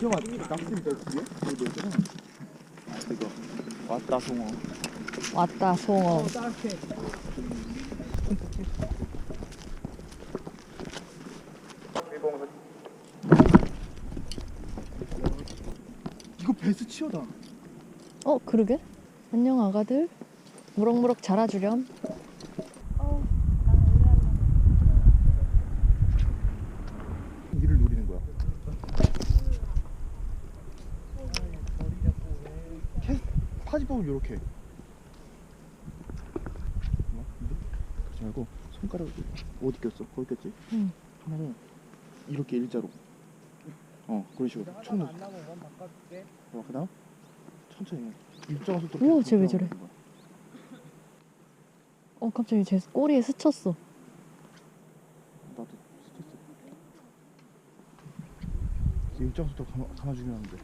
형아 낙스니까 뒤에 여기 아 이거 왔다 송어 왔다 송어. 이거 베스 치어다 어 그러게. 안녕 아가들. 무럭무럭 자라주렴. 이를 노리는 거야 캐 파지법은 요렇게 뭐? 그러지 말고 손가락 어디 꼈어? 거기 꼈지? 응. 하나는 이렇게 일자로 어 그런 식으로 총 넣어 어, 그다음 천천히 일정한 속도로 우와, 쟤왜 저래? 어 갑자기 제 꼬리에 스쳤어. 나도 스트레스 일정 속도 감아, 감아주긴 하는데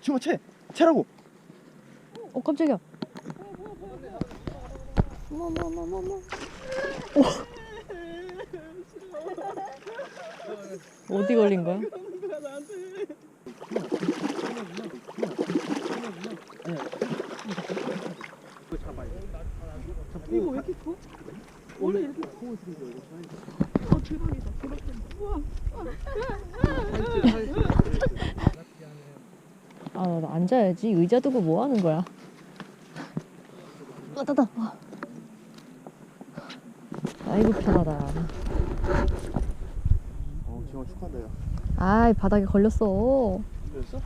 친구가 채! 채라고! 어 깜짝이야. 어머머머머머. 어디 걸린 거야? 이거 왜 이렇게 커? 원래 이렇게 커 아, 나 앉아야지. 의자 두고 뭐 하는 거야? 아, 따다. 와. 아이고, 편하다. 어 축하한다 야 아이, 바닥에 걸렸어. 그랬어?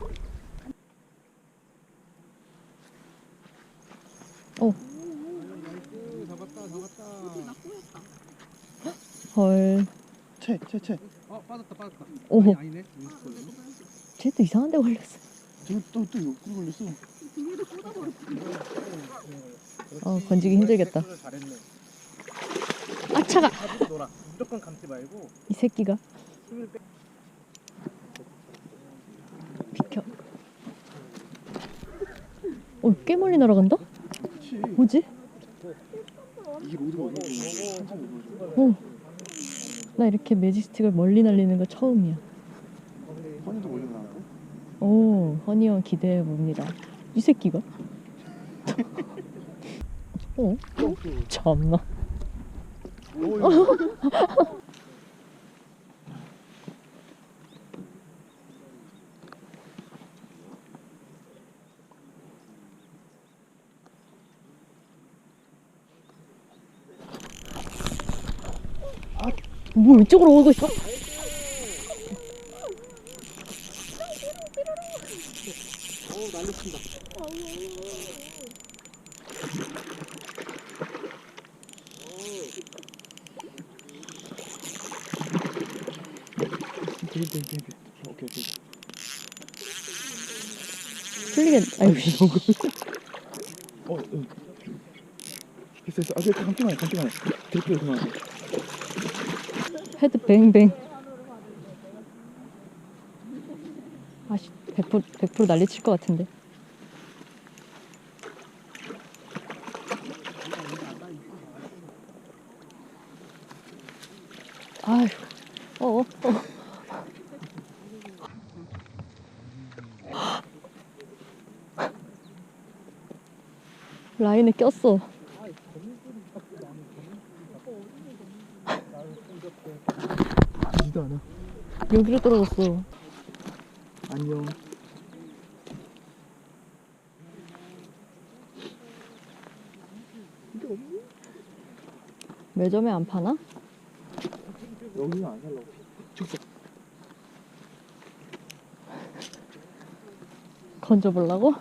헐. 채! 채! 채! 어 빠졌다 빠졌다. 아니, 아니네 쟤도 이상한 데 걸렸어. 저또또 옆구리 걸렸어 어, 건지기 힘들겠다. 잘했네 아, 차가! 가지고 놀아 무조건 감지 말고 이 새끼가. 힘을 빼 비켜. 어, 꽤 멀리 날아간다? 뭐지? 이게 로드가 어디 한참 어. 나 이렇게 매직 스틱을 멀리 날리는 거 처음이야. 오, 허니원 기대해 봅니다. 이 새끼가? 어? 참나. 뭐 이쪽으로 오고 있어? 되게 되게 오케이 오케이 풀리겠. 아이고 어, 응. 됐어, 됐어. 아, 그래, 감기만 해, 감기만 해. 드리프를 그만 해. 헤드 뱅뱅. 아씨 100% 100% 난리 칠 것 같은데. 아휴. 어. 어. 라인에 꼈어. 지도 않아. 여기로 떨어졌어. 안녕. 매점에 안 파나? 여기는 안 살라고. 죽어. 건져보려고?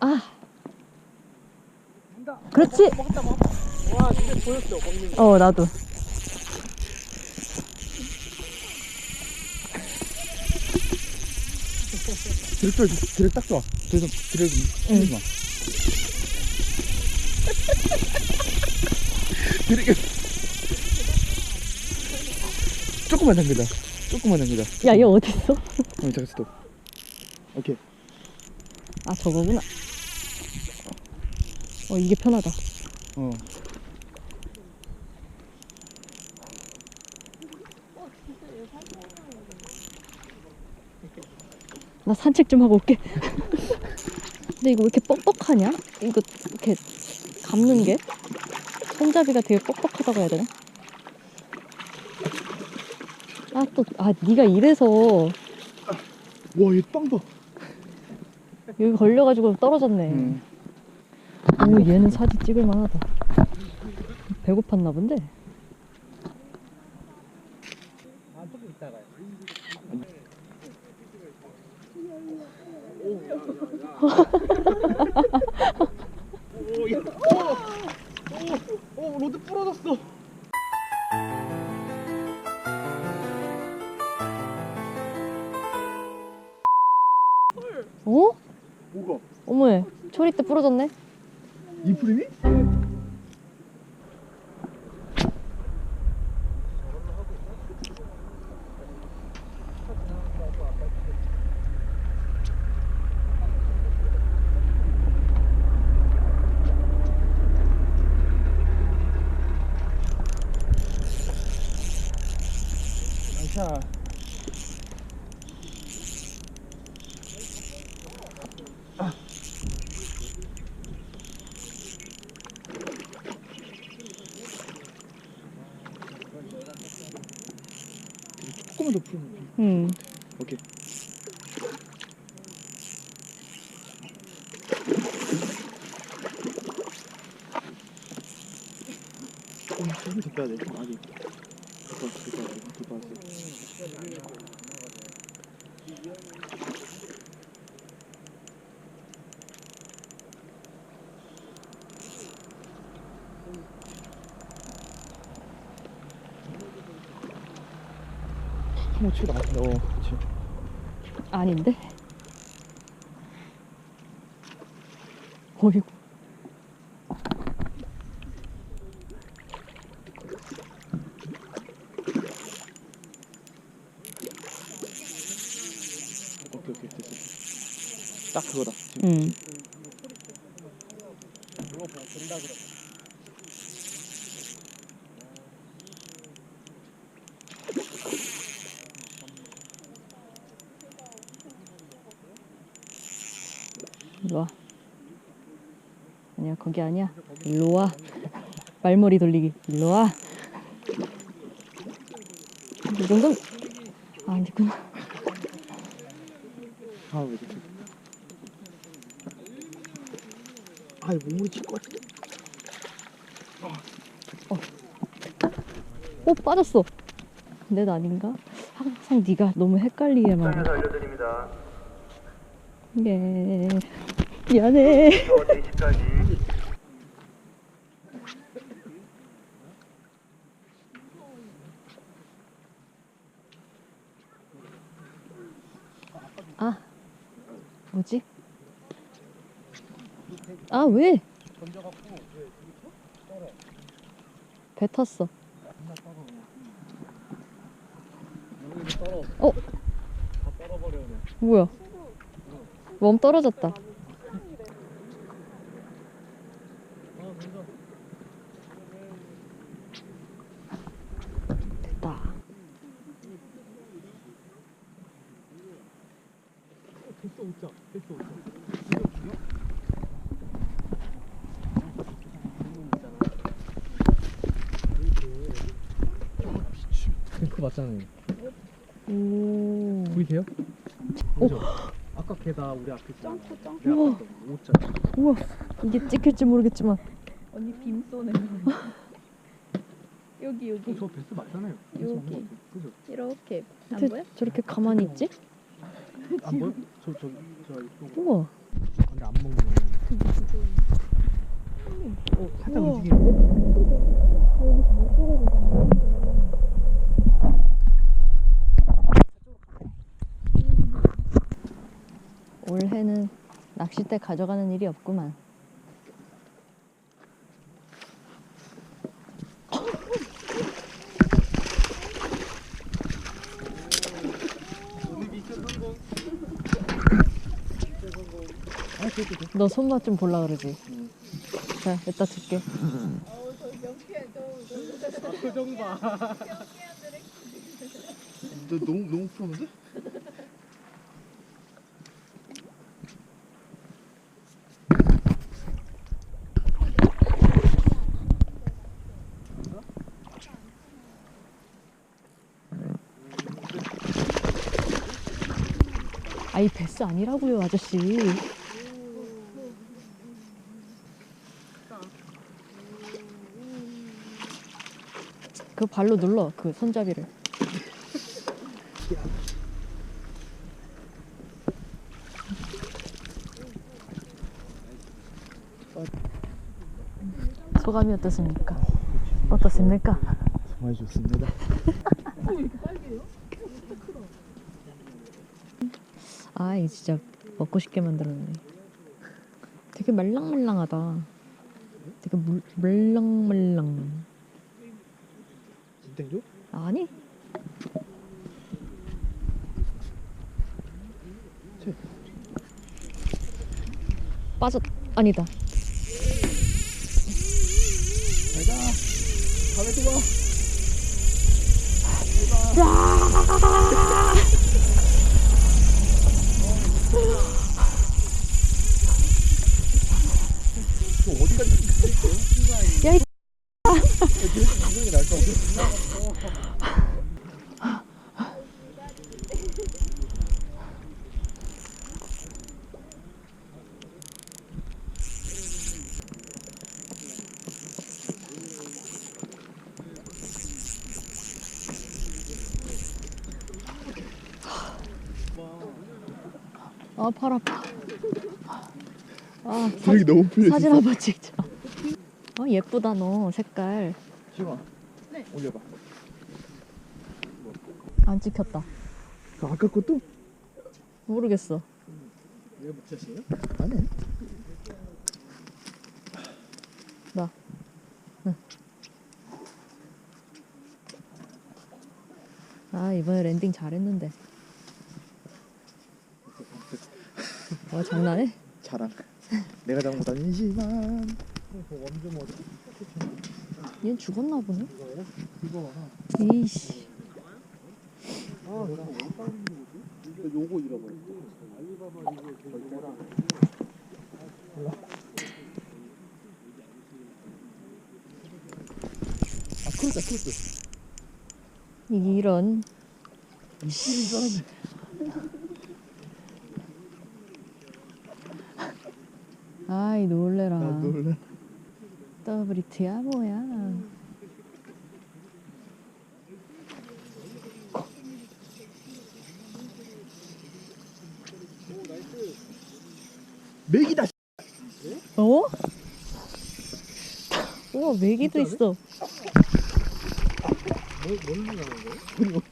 아. 그렇지. 와 진짜 보였 어 나도. 드리프를, 드리프 딱 좋아. 그래서 좀 응. 지 마. 드리프. 조금만 당기다. 조금만 당기다. 야, 얘 어딨어? 어, 잠깐 스톱. 오케이. 아 저거구나. 어 이게 편하다. 어. 나 산책 좀 하고 올게. 근데 이거 왜 이렇게 뻑뻑하냐? 이거 이렇게 감는 게 손잡이가 되게 뻑뻑하다고 해야 되나? 아 또 아 네가 이래서 와, 얘 빵 봐. 여기 걸려가지고 떨어졌네. 응. 오 얘는 사진 찍을 만하다. 배고팠나 본데. 아 조금 이따가요. 오, 야. 오, 로드 부러졌어. 어? 뭐가? 어머에 초리 때 부러졌네. 인프림이? 풀면 돼. 음. 오케이. 3.57 나왔어. 어, 그치. 아닌데? 어이구. 오케이, 오케이, 됐어. 딱 그거다. 지금. 응. 누가 다 그래. 거기 아니야. 일로 와. 말머리 돌리기. 일로 와. 이 정도면 아, 아니구나. 아, 왜 이렇게. 아, 이거 몸으로 칠것 같은데? 오, 빠졌어. 내도 아닌가? 항상 네가 너무 헷갈리게만. 해. 알려드립니다. 예. 미안해. 저 4시까지 아, 뭐지? 아, 왜? 배 탔어. 어? 뭐야? 멈 떨어졌다. 됐어 웃자. 됐어 웃자. 그 맞잖아요. 오. 보이세요? 오. 아까 걔다 우리 앞에 있잖아. 점프, 점프. 내가 우와. 봤던 오자. 우와. 이게 찍힐지 모르겠지만. 언니 빔 쏘는 여기 여기 저 베스 맞잖아요. 여기. 그죠? 이렇게 안 보여? 저렇게 가만히 있지? 안 보여? 저 저기 저 이쪽. 우와. 근데 안 먹네. 어, 살짝 우와. 움직이는데? 올해는 낚싯대 가져가는 일이 없구만. 너 손맛 좀 볼라 그러지? 응. 자, 이따 줄게. 표정 봐. 너 너무 너무 풀었는데? 아이, 베스 아니라고요, 아저씨. 그 발로 눌러, 그 손잡이를. 소감이 어떻습니까? 어떻습니까? 정말 좋습니다. 아, 이 진짜 먹고 싶게 만들었네. 되게 말랑말랑하다. 되게 물, 물랑말랑. 진땡조? 아니? 切. 빠졌 아니다. 잘가. 다음에 또 봐. 또 어디까지 야, 이 이게 날것 같 아. 아, 팔 아파. 아, 사, 너무 풀려. 사진 한번 찍자. 어, 예쁘다 너 색깔. 지영아. 네. 올려봐. 안 찍혔다. 그 아까 것도? 모르겠어. 이거 묻혔어요? 아니. 나. 응. 아 이번에 랜딩 잘했는데. 어 장난해? 자랑. 내가 잘못 아니지만. 완전 어디? 얘 죽었나 보네. 이거예요? 이거 하나. 이씨. 아, 내가 못 빠는 게 뭐지? 이거 요거 잃어버렸어. 알리바바 이거 결제랑. 아, 크루다, 크루스. 이런. 이끼인 줄 알았네. 아이 놀래라. 나 놀래. 더브리트야 뭐야. 맥이다. 어? 우와 메기도 있어. 뭘, 뭘로 나온 거야?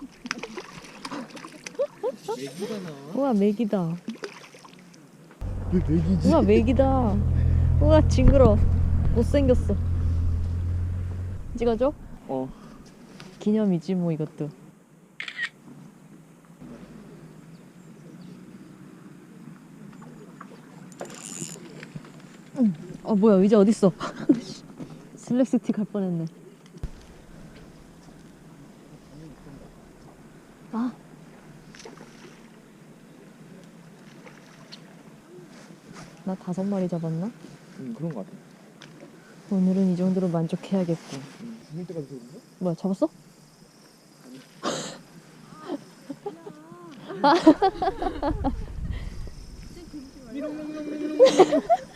맥이가 나와? 우와 메기다. 맥이지? 우와 메기다. 우와 징그러. 못생겼어. 찍어줘? 어. 기념이지 뭐 이것도. 음. 어 뭐야 의자 어딨어? 슬랙스틱 할 뻔했네. 아. 나 다섯 마리 잡았나? 응, 그런 거 같아. 오늘은 이 정도로 만족해야겠고. 응, 죽을 때까지 그러는데? 뭐야 잡았어? 안녕.